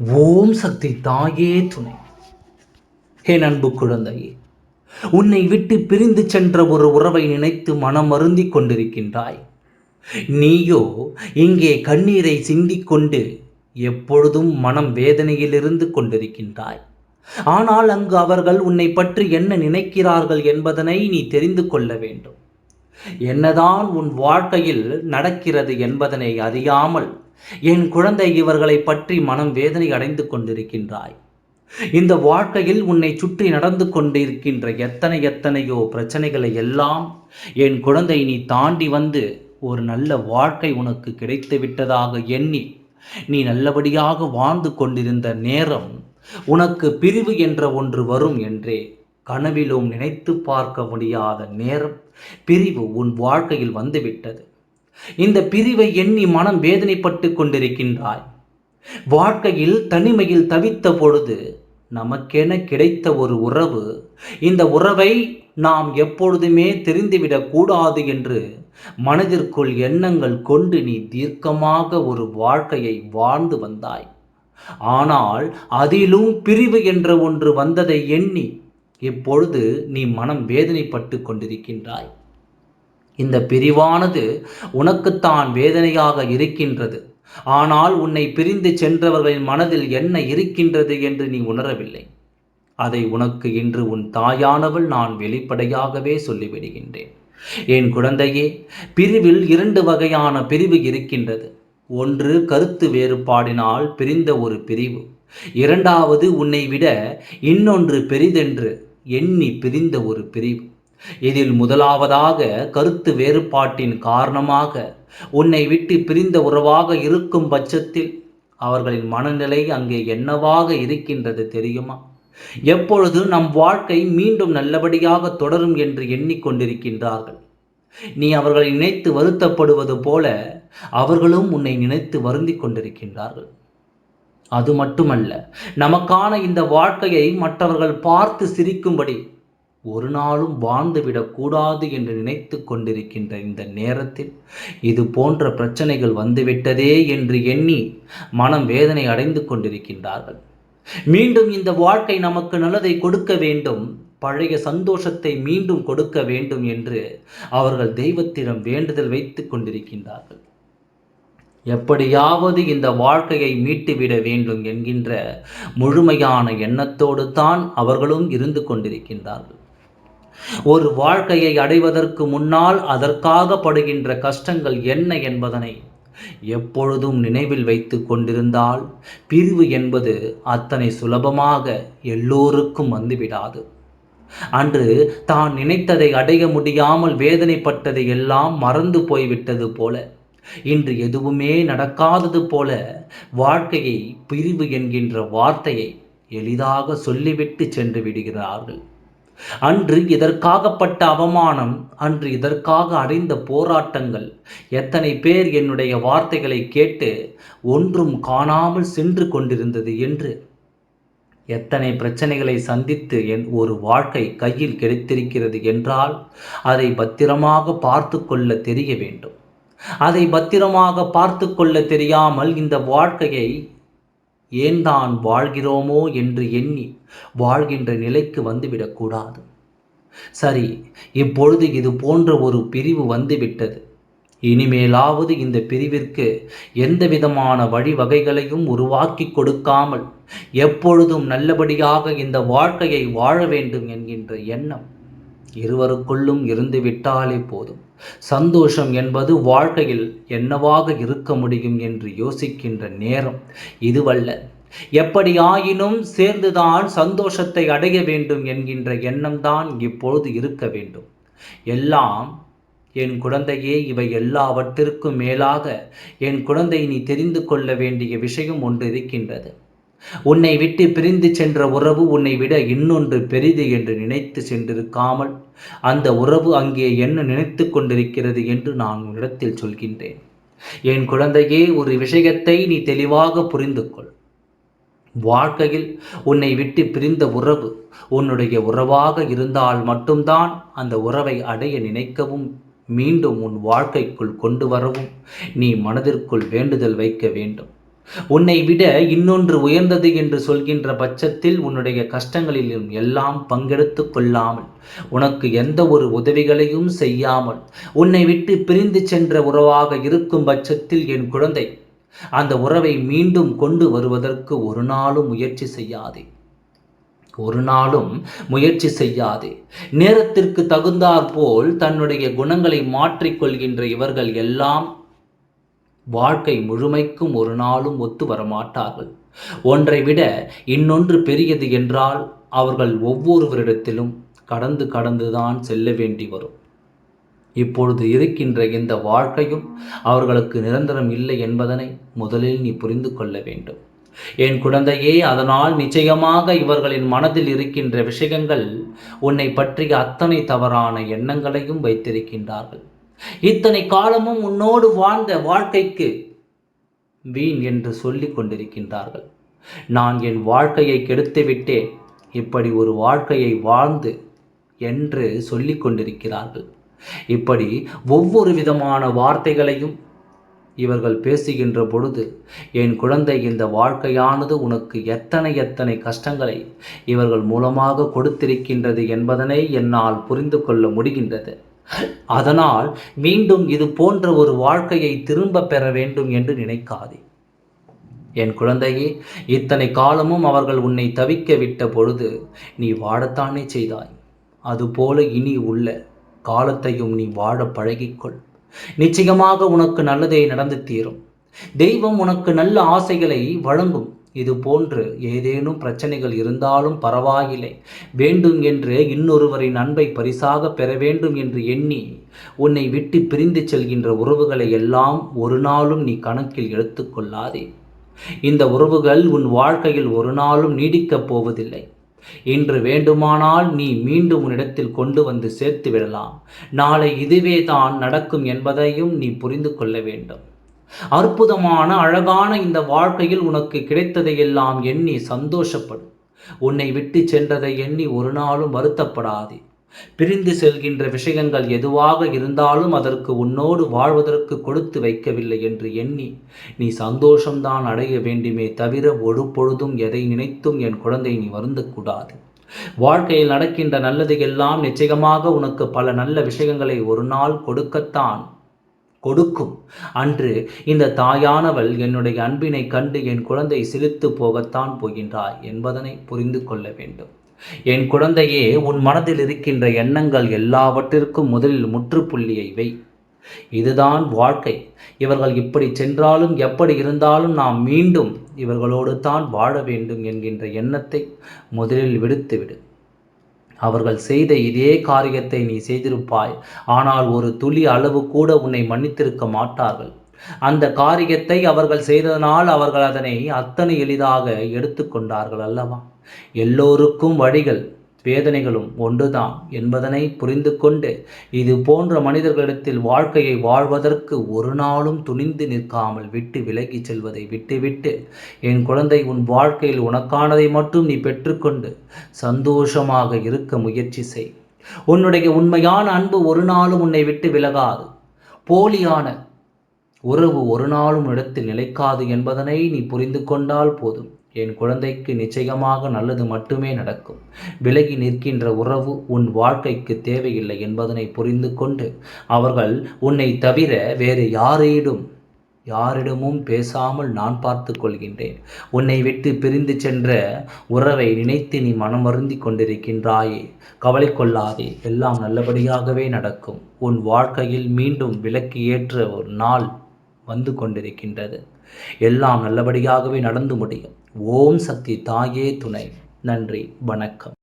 ஓம் சக்தி தாயே துணை. ஹே அன்பு குழந்தையே உன்னை விட்டு பிரிந்து சென்ற ஒரு உறவை நினைத்து மனம் அருந்திக் கொண்டிருக்கின்றாய். நீயோ இங்கே கண்ணீரை சிந்திக்கொண்டு எப்பொழுதும் மனம் வேதனையிலிருந்து கொண்டிருக்கின்றாய். ஆனால் அங்கு அவர்கள் உன்னை பற்றி என்ன நினைக்கிறார்கள் என்பதனை நீ தெரிந்து கொள்ள வேண்டும். என்னதான் உன் வாழ்க்கையில் நடக்கிறது என்பதனை அறியாமல் என் குழந்தை இவர்களை பற்றி மனம் வேதனை அடைந்து கொண்டிருக்கின்றாய். இந்த வாழ்க்கையில் உன்னை சுற்றி நடந்து கொண்டிருக்கின்ற எத்தனை எத்தனையோ பிரச்சனைகளை எல்லாம் என் குழந்தை நீ தாண்டி வந்து ஒரு நல்ல வாழ்க்கை உனக்கு கிடைத்து விட்டதாக எண்ணி நீ நல்லபடியாக வாழ்ந்து கொண்டிருந்த நேரம் உனக்கு பிரிவு என்ற ஒன்று வரும் என்றே கனவிலும் நினைத்து பார்க்க முடியாத நேரம் பிரிவு உன் வாழ்க்கையில் வந்துவிட்டது இந்த பிரிவை எண்ணி மனம் வேதனைப்பட்டு கொண்டிருக்கின்றாய். வாழ்க்கையில் தனிமையில் தவித்த பொழுது நமக்கென கிடைத்த ஒரு உறவு. இந்த உறவை நாம் எப்பொழுதுமே தெரிந்துவிடக்கூடாது என்று மனதிற்குள் எண்ணங்கள் கொண்டு நீ தீர்க்கமாக ஒரு வாழ்க்கையை வாழ்ந்து வந்தாய். ஆனால் அதிலும் பிரிவு என்ற ஒன்று வந்ததை எண்ணி இப்பொழுது நீ மனம் வேதனைப்பட்டு கொண்டிருக்கின்றாய். இந்த பிரிவானது உனக்குத்தான் வேதனையாக இருக்கின்றது. ஆனால் உன்னை பிரிந்து சென்றவர்களின் மனதில் என்ன இருக்கின்றது என்று நீ உணரவில்லை. அதை உனக்கு இன்று உன் தாயானவள் நான் வெளிப்படையாகவே சொல்லிவிடுகின்றேன். என் குழந்தையே பிரிவில் இரண்டு வகையான பிரிவு இருக்கின்றது. ஒன்று கருத்து வேறுபாடினால் பிரிந்த ஒரு பிரிவு. இரண்டாவது உன்னை விட இன்னொன்று பெரிதென்று எண்ணி பிரிந்த ஒரு பிரிவு. இதில் முதலாவதாக கருத்து வேறுபாட்டின் காரணமாக உன்னை விட்டு பிரிந்த உறவாக இருக்கும் பட்சத்தில் அவர்களின் மனநிலை அங்கே என்னவாக இருக்கின்றது தெரியுமா? எப்பொழுது நம் வாழ்க்கை மீண்டும் நல்லபடியாக தொடரும் என்று எண்ணிக்கொண்டிருக்கின்றார்கள். நீ அவர்களை நினைத்து வருத்தப்படுவது போல அவர்களும் உன்னை நினைத்து வருந்திக் கொண்டிருக்கின்றார்கள். அது மட்டுமல்ல நமக்கான இந்த வாழ்க்கையை மற்றவர்கள் பார்த்து சிரிக்கும்படி ஒரு நாளும் வாழ்ந்துவிடக் கூடாது என்று நினைத்து கொண்டிருக்கின்ற இந்த நேரத்தில் இது போன்ற பிரச்சனைகள் வந்துவிட்டதே என்று எண்ணி மனம் வேதனை அடைந்து கொண்டிருக்கின்றார்கள். மீண்டும் இந்த வாழ்க்கை நமக்கு நல்லதை கொடுக்க வேண்டும் பழைய சந்தோஷத்தை மீண்டும் கொடுக்க வேண்டும் என்று அவர்கள் தெய்வத்திடம் வேண்டுதல் வைத்துக் கொண்டிருக்கின்றார்கள். எப்படியாவது இந்த வாழ்க்கையை மீட்டுவிட வேண்டும் என்கின்ற முழுமையான எண்ணத்தோடு தான் அவர்களும் இருந்து கொண்டிருக்கின்றார்கள். ஒரு வாழ்க்கையை அடைவதற்கு முன்னால் அதற்காக படுகின்ற கஷ்டங்கள் என்ன என்பதனை எப்பொழுதும் நினைவில் வைத்து கொண்டிருந்தால் பிரிவு என்பது அத்தனை சுலபமாக எல்லோருக்கும் வந்துவிடாது. அன்று தான் நினைத்ததை அடைய முடியாமல் வேதனைப்பட்டதை எல்லாம் மறந்து போய்விட்டது போல இன்று எதுவுமே நடக்காதது போல வாழ்க்கையை பிரிவு என்கின்ற வார்த்தையை எளிதாக சொல்லிவிட்டு சென்று விடுகிறார்கள். அன்று இதற்காகப்பட்ட அவமானம் அன்று இதற்காக அடைந்த போராட்டங்கள். எத்தனை பேர் என்னுடைய வார்த்தைகளை கேட்டு ஒன்றும் காணாமல் சென்று கொண்டிருந்தது என்று. எத்தனை பிரச்சனைகளை சந்தித்து என் ஒரு வாழ்க்கை கையில் கிடைத்திருக்கிறது என்றால் அதை பத்திரமாக பார்த்து கொள்ள தெரிய வேண்டும். அதை பத்திரமாக பார்த்து கொள்ள தெரியாமல் இந்த வாழ்க்கையை ஏன் தான் வாழ்கிறோமோ என்று எண்ணி வாழ்கின்ற நிலைக்கு வந்துவிடக்கூடாது. சரி இப்பொழுது இது போன்ற ஒரு பிரிவு வந்துவிட்டது. இனிமேலாவது இந்த பிரிவிற்கு எந்த விதமான வழிவகைகளையும் உருவாக்கி கொடுக்காமல் எப்பொழுதும் நல்லபடியாக இந்த வாழ்க்கையை வாழ வேண்டும் என்கின்ற எண்ணம் இருவருக்குள்ளும் இருந்து விட்டாலே போதும். சந்தோஷம் என்பது வாழ்க்கையில் என்னவாக இருக்க முடியும் என்று யோசிக்கின்ற நேரம் இதுவல்ல. எப்படியாயினும் சேர்ந்துதான் சந்தோஷத்தை அடைய வேண்டும் என்கின்ற எண்ணம்தான் இப்பொழுது இருக்க வேண்டும். எல்லாம் என் குழந்தையே இவை எல்லாவற்றிற்கும் மேலாக என் குழந்தை நீ தெரிந்து கொள்ள வேண்டிய விஷயம் ஒன்று இருக்கின்றது. உன்னை விட்டு பிரிந்து சென்ற உறவு உன்னை விட இன்னொன்று பெரிது என்று நினைத்து சென்றிருக்காமல் அந்த உறவு அங்கே என்ன நினைத்து கொண்டிருக்கிறது என்று நான் உன்னிடத்தில் சொல்கின்றேன். என் குழந்தையே ஒரு விஷயத்தை நீ தெளிவாக புரிந்து கொள் வாழ்க்கையில் உன்னை விட்டு பிரிந்த உறவு உன்னுடைய உறவாக இருந்தால் மட்டும்தான் அந்த உறவை அடைய நினைக்கவும் மீண்டும் உன் வாழ்க்கைக்குள் கொண்டு வரவும் நீ மனதிற்குள் வேண்டுதல் வைக்க வேண்டும். உன்னை விட இன்னொன்று உயர்ந்தது என்று சொல்கின்ற பட்சத்தில் உன்னுடைய கஷ்டங்களிலும் எல்லாம் பங்கெடுத்து கொள்ளாமல் உனக்கு எந்த ஒரு உதவிகளையும் செய்யாமல் உன்னை விட்டு பிரிந்து சென்ற உறவாக இருக்கும் பட்சத்தில் என் குழந்தை அந்த உறவை மீண்டும் கொண்டு வருவதற்கு ஒரு நாளும் முயற்சி செய்யாதே. ஒரு நாளும் முயற்சி செய்யாதே. நேரத்திற்கு தகுந்தாற் போல் தன்னுடைய குணங்களை மாற்றிக்கொள்கின்ற இவர்கள் எல்லாம் வாழ்க்கை முழுமைக்கும் ஒரு நாளும் ஒத்து வரமாட்டார்கள். ஒன்றை விட இன்னொன்று பெரியது என்றால் அவர்கள் ஒவ்வொருவரிடத்திலும் கடந்து கடந்துதான் செல்ல வேண்டி வரும். இப்பொழுது இருக்கின்ற இந்த வாழ்க்கையும் அவர்களுக்கு நிரந்தரம் இல்லை என்பதனை முதலில் நீ புரிந்து கொள்ள வேண்டும். என் குழந்தையே அதனால் நிச்சயமாக இவர்களின் மனதில் இருக்கின்ற விஷயங்கள் உன்னை பற்றிய அத்தனை தவறான எண்ணங்களையும் வைத்திருக்கின்றார்கள். இத்தனை காலமும் உன்னோடு வாழ்ந்த வாழ்க்கைக்கு வீண் என்று சொல்லிக் கொண்டிருக்கின்றார்கள். நான் என் வாழ்க்கையை கெடுத்து விட்டேன். இப்படி ஒரு வாழ்க்கையை வாழ்ந்து என்று சொல்லிக் கொண்டிருக்கிறார்கள். இப்படி ஒவ்வொரு விதமான வார்த்தைகளையும் இவர்கள் பேசுகின்ற பொழுது என் குழந்தை இந்த வாழ்க்கையானது உனக்கு எத்தனை எத்தனை கஷ்டங்களை இவர்கள் மூலமாக கொடுத்திருக்கின்றது என்பதனை என்னால் புரிந்து கொள்ள முடிகின்றது. அதனால் மீண்டும் இது போன்ற ஒரு வாழ்க்கையை திரும்ப பெற வேண்டும் என்று நினைக்காதே. என் குழந்தையே இத்தனை காலமும் அவர்கள் உன்னை தவிக்க விட்ட பொழுது நீ வாழத்தானே செய்தாய். அதுபோல இனி உள்ள காலத்தையும் நீ வாழ பழகிக்கொள். நிச்சயமாக உனக்கு நல்லதே நடந்து தீரும். தெய்வம் உனக்கு நல்ல ஆசைகளை வழங்கும். இது போன்று ஏதேனும் பிரச்சனைகள் இருந்தாலும் பரவாயில்லை. வேண்டும் என்று இன்னொருவரின் அன்பை பரிசாக பெற வேண்டும் என்று எண்ணி உன்னை விட்டு பிரிந்து செல்கின்ற உறவுகளை எல்லாம் ஒரு நாளும் நீ கணக்கில் எடுத்துக்கொள்ளாதே இந்த உறவுகள் உன் வாழ்க்கையில் ஒரு நாளும் நீடிக்கப் போவதில்லை. இன்று வேண்டுமானால் நீ மீண்டும் உன்னிடத்தில் கொண்டு வந்து சேர்த்து விடலாம். நாளை இதுவே தான் நடக்கும் என்பதையும் நீ புரிந்து கொள்ள வேண்டும். அற்புதமான அழகான இந்த வாழ்க்கையில் உனக்கு கிடைத்ததையெல்லாம் எண்ணி சந்தோஷப்படும் உன்னை விட்டு சென்றதை எண்ணி ஒரு நாளும் வருத்தப்படாதே. பிரிந்து செல்கின்ற விஷயங்கள் எதுவாக இருந்தாலும் அதற்கு உன்னோடு வாழ்வதற்கு கொடுத்து வைக்கவில்லை என்று எண்ணி நீ சந்தோஷம்தான் அடைய வேண்டுமே தவிர ஒரு பொழுதும் எதை நினைத்தும் என் குழந்தை நீ வருந்தக்கூடாது வாழ்க்கையில் நடக்கின்ற நல்லது எல்லாம் நிச்சயமாக உனக்கு பல நல்ல விஷயங்களை ஒரு நாள் கொடுக்கத்தான் கொடுக்கும். அன்று இந்த தாயானவள் என்னுடைய அன்பினை கண்டு என் குழந்தை சிரித்து போகத்தான் போகின்றாய் என்பதனை புரிந்து கொள்ள வேண்டும். என் குழந்தையே உன் மனதில் இருக்கின்ற எண்ணங்கள் எல்லாவற்றிற்கும் முதலில் முற்றுப்புள்ளியை வை. இதுதான் வாழ்க்கை. இவர்கள் இப்படி சென்றாலும் எப்படி இருந்தாலும் நாம் மீண்டும் இவர்களோடு தான் வாழ வேண்டும் என்கின்ற எண்ணத்தை முதலில் விடுத்துவிடு. அவர்கள் செய்த இதே காரியத்தை நீ செய்திருப்பாய். ஆனால் ஒரு துளி அளவு கூட உன்னை மன்னித்திருக்க மாட்டார்கள். அந்த காரியத்தை அவர்கள் செய்ததனால் அவர்கள் அதனை அத்தனை எளிதாக எடுத்துக்கொண்டார்கள் அல்லவா? எல்லோருக்கும் வழிகள் வேதனைகளும் ஒன்றுதான் என்பதனை புரிந்து கொண்டு இது போன்ற மனிதர்களிடத்தில் வாழ்க்கையை வாழ்வதற்கு ஒரு நாளும் துணிந்து நிற்காமல் விட்டு விலகி செல்வதை விட்டுவிட்டு என் குழந்தை உன் வாழ்க்கையில் உனக்கானதை மட்டும் நீ பெற்றுக்கொண்டு சந்தோஷமாக இருக்க முயற்சி செய். உன்னுடைய உண்மையான அன்பு ஒரு நாளும் உன்னை விட்டு விலகாது. போலியான உறவு ஒரு நாளும் இடத்தில் நிலைக்காது என்பதனை நீ புரிந்து கொண்டால் போதும். என் குழந்தைக்கு நிச்சயமாக நல்லது மட்டுமே நடக்கும். விலகி நிற்கின்ற உறவு உன் வாழ்க்கைக்கு தேவையில்லை என்பதனை புரிந்து கொண்டு அவர்கள் உன்னை தவிர வேறு யாரிடம் யாரிடமும் பேசாமல் நான் பார்த்து கொள்கின்றேன். உன்னை விட்டு பிரிந்து சென்ற உறவை நினைத்து நீ மனமருந்தி கொண்டிருக்கின்றாயே. கவலை கொள்ளாதே எல்லாம் நல்லபடியாகவே நடக்கும். உன் வாழ்க்கையில் மீண்டும் விலக்கு ஏற்ற ஒரு நாள் வந்து கொண்டிருக்கின்றது. எல்லாம் நல்லபடியாகவே நடந்து முடியும். ஓம் சக்தி தாயே துணை. நன்றி வணக்கம்.